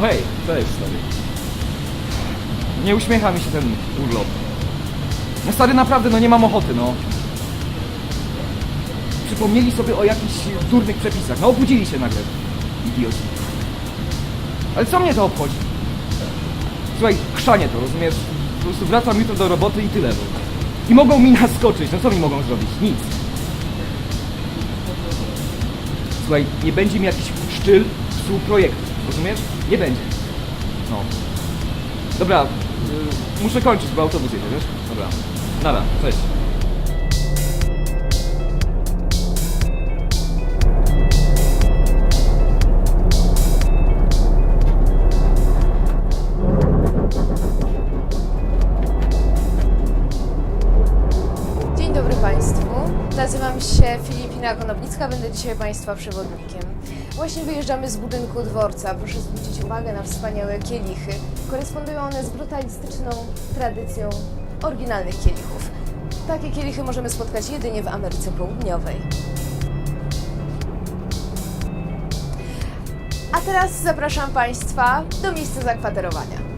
No hej, cześć stary. Nie uśmiecha mi się ten urlop. No stary, naprawdę, no nie mam ochoty, no. Przypomnieli sobie o jakichś durnych przepisach. No obudzili się nagle. Idioci. Ale co mnie to obchodzi? Słuchaj, chrzanie to, rozumiesz? Po prostu wracam jutro do roboty i tyle. No. I mogą mi naskoczyć, no co mi mogą zrobić? Nic. Słuchaj, nie będzie mi jakiś sztyl psuł projektu, rozumiesz? Nie będzie. No. Dobra, y, muszę kończyć, bo autobus jedzie, wiesz? Dobra. Nara, cześć. Dzień dobry Państwu. Nazywam się Filipina Konopnicka, będę dzisiaj Państwa przewodnikiem. Właśnie wyjeżdżamy z budynku dworca. Proszę zwrócić uwagę na wspaniałe kielichy. Korespondują one z brutalistyczną tradycją oryginalnych kielichów. Takie kielichy możemy spotkać jedynie w Ameryce Południowej. A teraz zapraszam Państwa do miejsca zakwaterowania.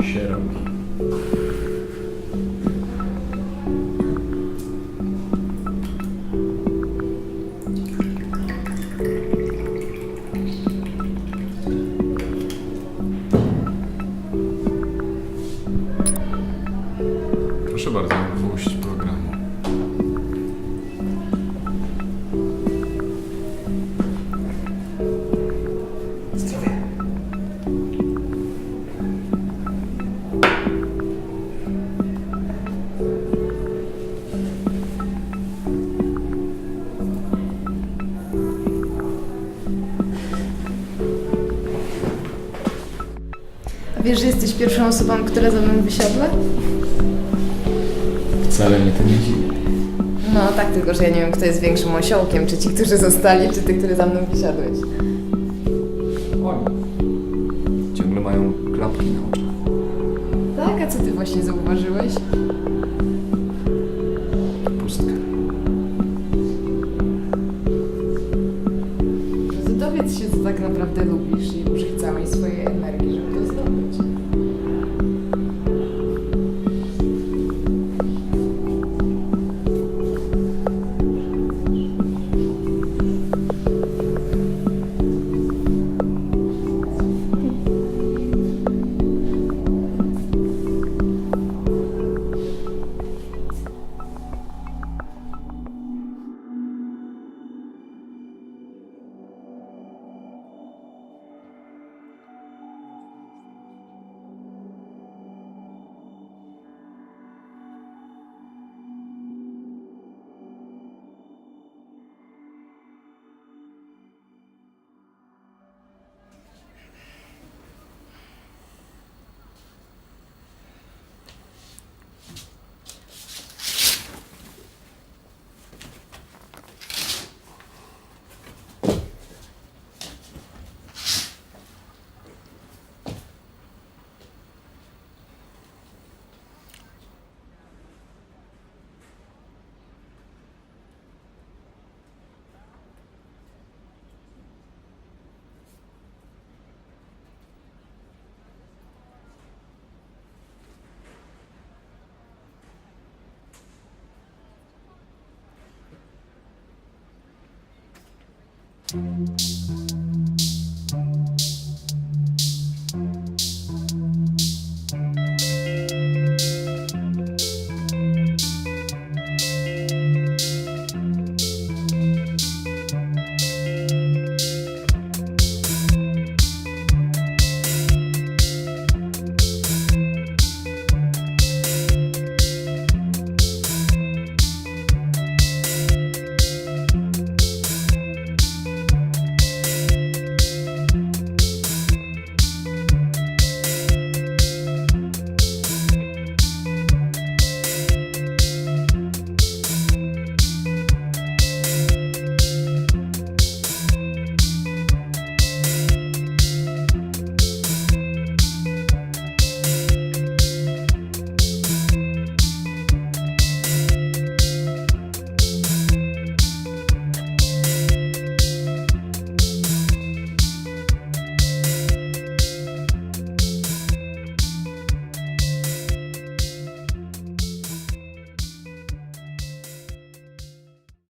Shadowy. Wiesz, że jesteś pierwszą osobą, która ze mną wysiadła? Wcale mnie to nie dziwi. No tak, tylko że ja nie wiem, kto jest większym osiołkiem, czy ci, którzy zostali, czy ty, który za mną wysiadłeś. Ciągle mają klapki na oczach. Tak, a co ty właśnie zauważyłeś?